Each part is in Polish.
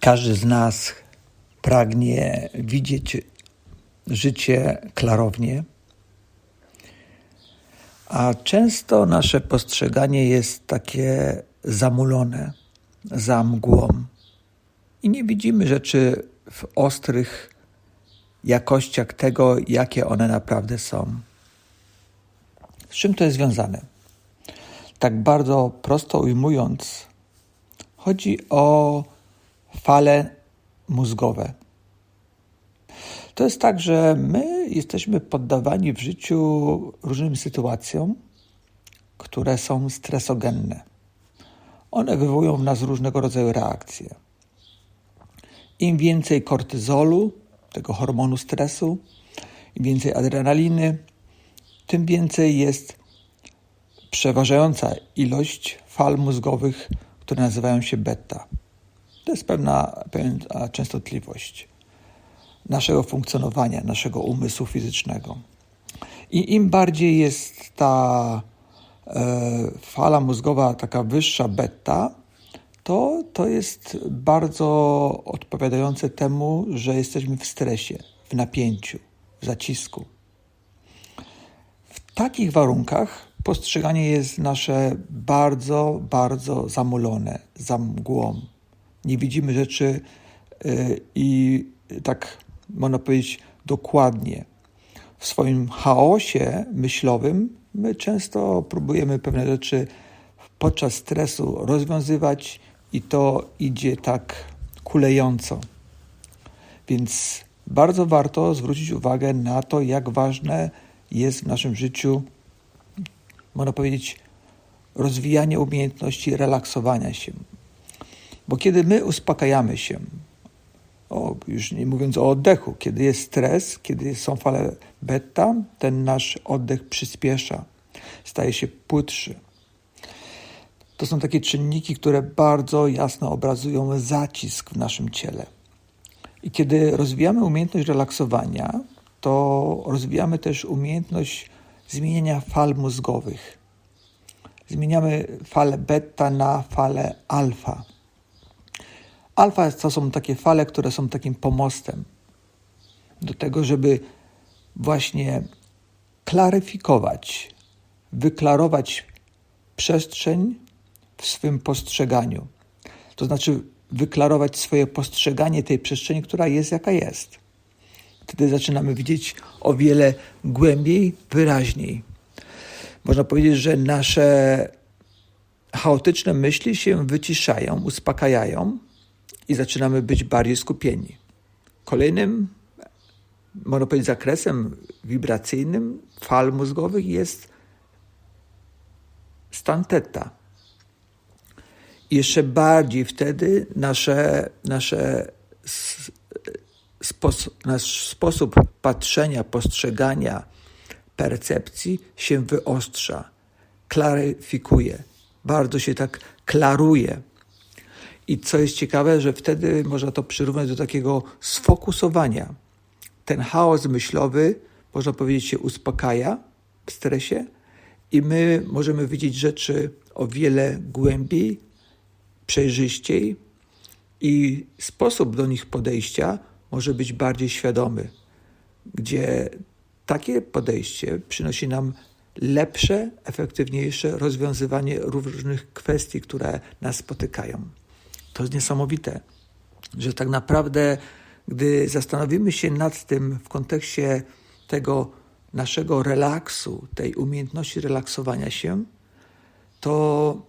Każdy z nas pragnie widzieć życie klarownie, a często nasze postrzeganie jest takie zamulone, za mgłą i nie widzimy rzeczy w ostrych jakościach tego, jakie one naprawdę są. Z czym to jest związane? Tak bardzo prosto ujmując, chodzi o fale mózgowe. To jest tak, że my jesteśmy poddawani w życiu różnym sytuacjom, które są stresogenne. One wywołują w nas różnego rodzaju reakcje. Im więcej kortyzolu, tego hormonu stresu, im więcej adrenaliny, tym więcej jest przeważająca ilość fal mózgowych, które nazywają się beta. To jest pewna, pewna częstotliwość naszego funkcjonowania, naszego umysłu fizycznego. I im bardziej jest ta e, fala mózgowa taka wyższa beta, to, to jest bardzo odpowiadające temu, że jesteśmy w stresie, w napięciu, w zacisku. W takich warunkach postrzeganie jest nasze bardzo, bardzo zamulone, za mgłą. Nie widzimy rzeczy yy, i tak można powiedzieć dokładnie. W swoim chaosie myślowym my często próbujemy pewne rzeczy podczas stresu rozwiązywać i to idzie tak kulejąco. Więc bardzo warto zwrócić uwagę na to, jak ważne jest w naszym życiu, można powiedzieć, rozwijanie umiejętności relaksowania się. Bo kiedy my uspokajamy się, o, już nie mówiąc o oddechu, kiedy jest stres, kiedy są fale beta, ten nasz oddech przyspiesza, staje się płytszy. To są takie czynniki, które bardzo jasno obrazują zacisk w naszym ciele. I kiedy rozwijamy umiejętność relaksowania, to rozwijamy też umiejętność zmieniania fal mózgowych. Zmieniamy falę beta na falę alfa. Alfa to są takie fale, które są takim pomostem do tego, żeby właśnie klaryfikować, wyklarować przestrzeń w swym postrzeganiu. To znaczy wyklarować swoje postrzeganie tej przestrzeni, która jest jaka jest. Wtedy zaczynamy widzieć o wiele głębiej, wyraźniej. Można powiedzieć, że nasze chaotyczne myśli się wyciszają, uspokajają i zaczynamy być bardziej skupieni. Kolejnym, można powiedzieć, zakresem wibracyjnym fal mózgowych jest stan teta. Jeszcze bardziej wtedy nasze, nasze sposób, nasz sposób patrzenia, postrzegania, percepcji się wyostrza, klaryfikuje, bardzo się tak klaruje. I co jest ciekawe, że wtedy można to przyrównać do takiego sfokusowania. Ten chaos myślowy, można powiedzieć, się uspokaja w stresie i my możemy widzieć rzeczy o wiele głębiej, przejrzyściej i sposób do nich podejścia może być bardziej świadomy, gdzie takie podejście przynosi nam lepsze, efektywniejsze rozwiązywanie różnych kwestii, które nas spotykają. To jest niesamowite, że tak naprawdę, gdy zastanowimy się nad tym w kontekście tego naszego relaksu, tej umiejętności relaksowania się, to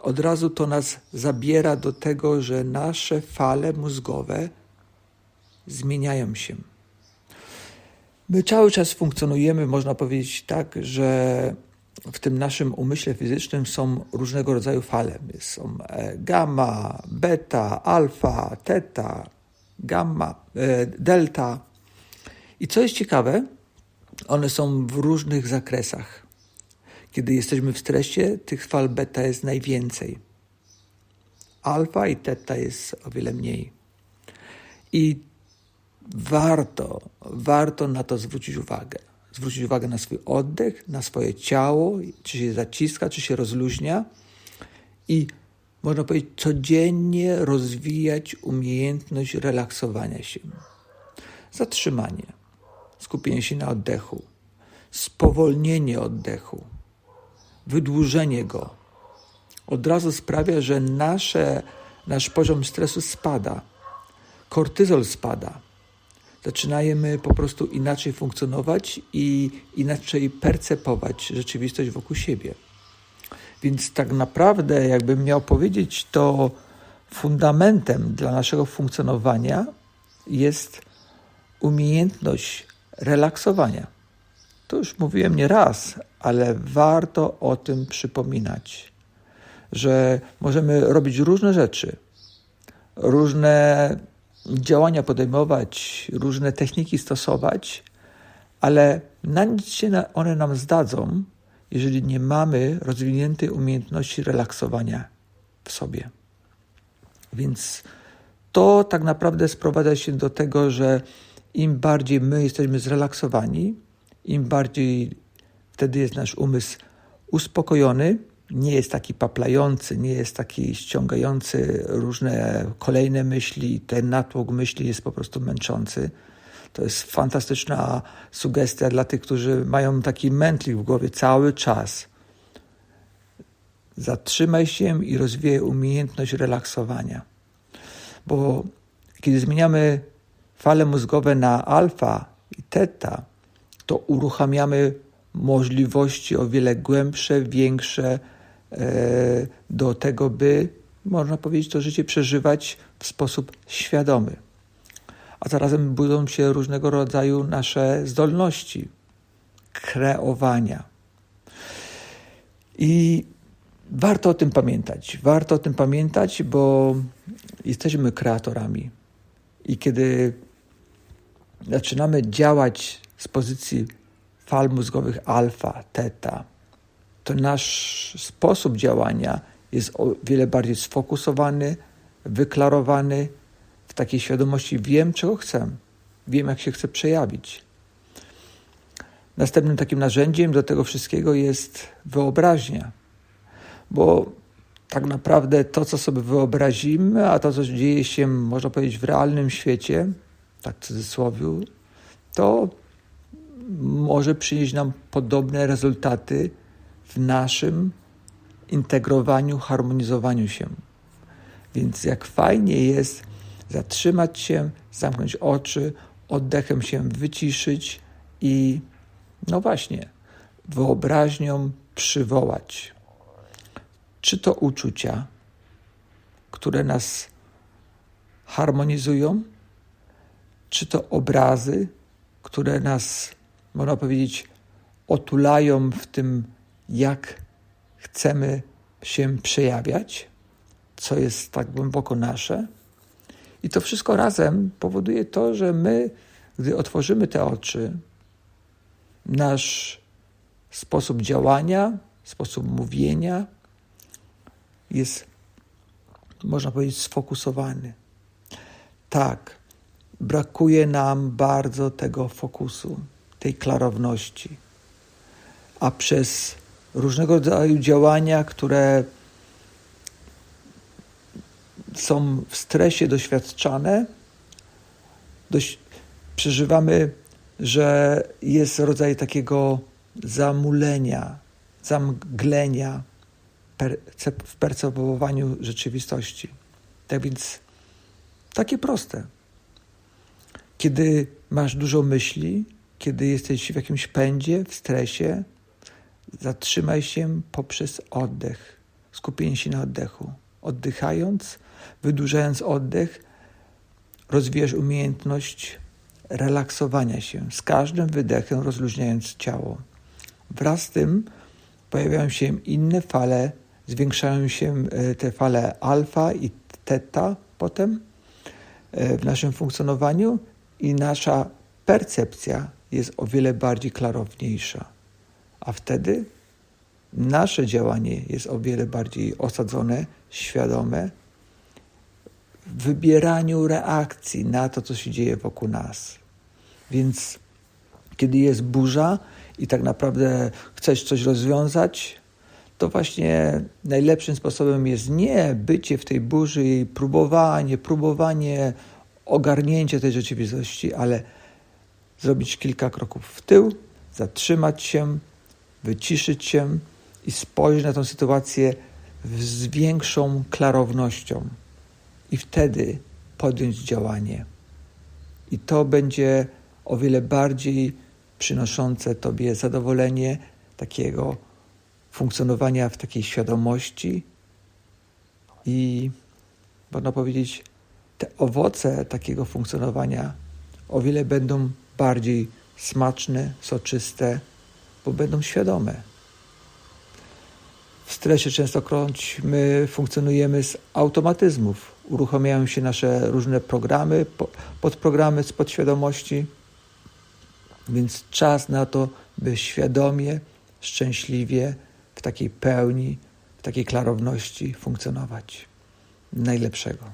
od razu to nas zabiera do tego, że nasze fale mózgowe zmieniają się. My cały czas funkcjonujemy, można powiedzieć tak, że w tym naszym umyśle fizycznym są różnego rodzaju fale. Są e, gamma, beta, alfa, teta, gamma, e, delta. I co jest ciekawe, one są w różnych zakresach. Kiedy jesteśmy w stresie, tych fal beta jest najwięcej. Alfa i teta jest o wiele mniej. I warto, warto na to zwrócić uwagę. Zwrócić uwagę na swój oddech, na swoje ciało, czy się zaciska, czy się rozluźnia i można powiedzieć, codziennie rozwijać umiejętność relaksowania się. Zatrzymanie, skupienie się na oddechu, spowolnienie oddechu, wydłużenie go. Od razu sprawia, że nasze, nasz poziom stresu spada, kortyzol spada. Zaczynamy po prostu inaczej funkcjonować i inaczej percepować rzeczywistość wokół siebie. Więc tak naprawdę, jakbym miał powiedzieć, to fundamentem dla naszego funkcjonowania jest umiejętność relaksowania. To już mówiłem nie raz, ale warto o tym przypominać, że możemy robić różne rzeczy, różne działania podejmować, różne techniki stosować, ale na nic się one nam zdadzą, jeżeli nie mamy rozwiniętej umiejętności relaksowania w sobie. Więc to tak naprawdę sprowadza się do tego, że im bardziej my jesteśmy zrelaksowani, im bardziej wtedy jest nasz umysł uspokojony, nie jest taki paplający, nie jest taki ściągający różne kolejne myśli, ten natłok myśli jest po prostu męczący to jest fantastyczna sugestia dla tych, którzy mają taki mętlik w głowie cały czas. Zatrzymaj się i rozwijaj umiejętność relaksowania. Bo kiedy zmieniamy fale mózgowe na alfa i teta, to uruchamiamy możliwości o wiele głębsze, większe do tego, by, można powiedzieć, to życie przeżywać w sposób świadomy a zarazem budzą się różnego rodzaju nasze zdolności kreowania. I warto o tym pamiętać. Warto o tym pamiętać, bo jesteśmy kreatorami. I kiedy zaczynamy działać z pozycji fal mózgowych alfa, teta, to nasz sposób działania jest o wiele bardziej sfokusowany, wyklarowany w takiej świadomości wiem, czego chcę, wiem, jak się chcę przejawić. Następnym takim narzędziem do tego wszystkiego jest wyobraźnia, bo tak naprawdę to, co sobie wyobrazimy, a to, co dzieje się, można powiedzieć, w realnym świecie, tak w cudzysłowie, to może przynieść nam podobne rezultaty w naszym integrowaniu, harmonizowaniu się. Więc jak fajnie jest zatrzymać się, zamknąć oczy, oddechem się wyciszyć i, no właśnie, wyobraźnią przywołać. Czy to uczucia, które nas harmonizują, czy to obrazy, które nas, można powiedzieć, otulają w tym, jak chcemy się przejawiać, co jest tak głęboko nasze i to wszystko razem powoduje to, że my, gdy otworzymy te oczy, nasz sposób działania, sposób mówienia jest, można powiedzieć, sfokusowany. Tak, brakuje nam bardzo tego fokusu, tej klarowności. A przez różnego rodzaju działania, które są w stresie doświadczane, dość, przeżywamy, że jest rodzaj takiego zamulenia, zamglenia w percepowaniu rzeczywistości. Tak więc takie proste. Kiedy masz dużo myśli, kiedy jesteś w jakimś pędzie, w stresie, zatrzymaj się poprzez oddech, skupienie się na oddechu. Oddychając, Wydłużając oddech, rozwijasz umiejętność relaksowania się, z każdym wydechem rozluźniając ciało. Wraz z tym pojawiają się inne fale, zwiększają się e, te fale alfa i teta potem e, w naszym funkcjonowaniu i nasza percepcja jest o wiele bardziej klarowniejsza. A wtedy nasze działanie jest o wiele bardziej osadzone, świadome wybieraniu reakcji na to, co się dzieje wokół nas. Więc kiedy jest burza i tak naprawdę chcesz coś rozwiązać, to właśnie najlepszym sposobem jest nie bycie w tej burzy i próbowanie, próbowanie ogarnięcia tej rzeczywistości, ale zrobić kilka kroków w tył, zatrzymać się, wyciszyć się i spojrzeć na tę sytuację z większą klarownością i wtedy podjąć działanie. I to będzie o wiele bardziej przynoszące Tobie zadowolenie takiego funkcjonowania w takiej świadomości i można powiedzieć, te owoce takiego funkcjonowania o wiele będą bardziej smaczne, soczyste, bo będą świadome. W stresie częstokroć my funkcjonujemy z automatyzmów. Uruchamiają się nasze różne programy, podprogramy z podświadomości, więc czas na to, by świadomie, szczęśliwie, w takiej pełni, w takiej klarowności funkcjonować. Najlepszego.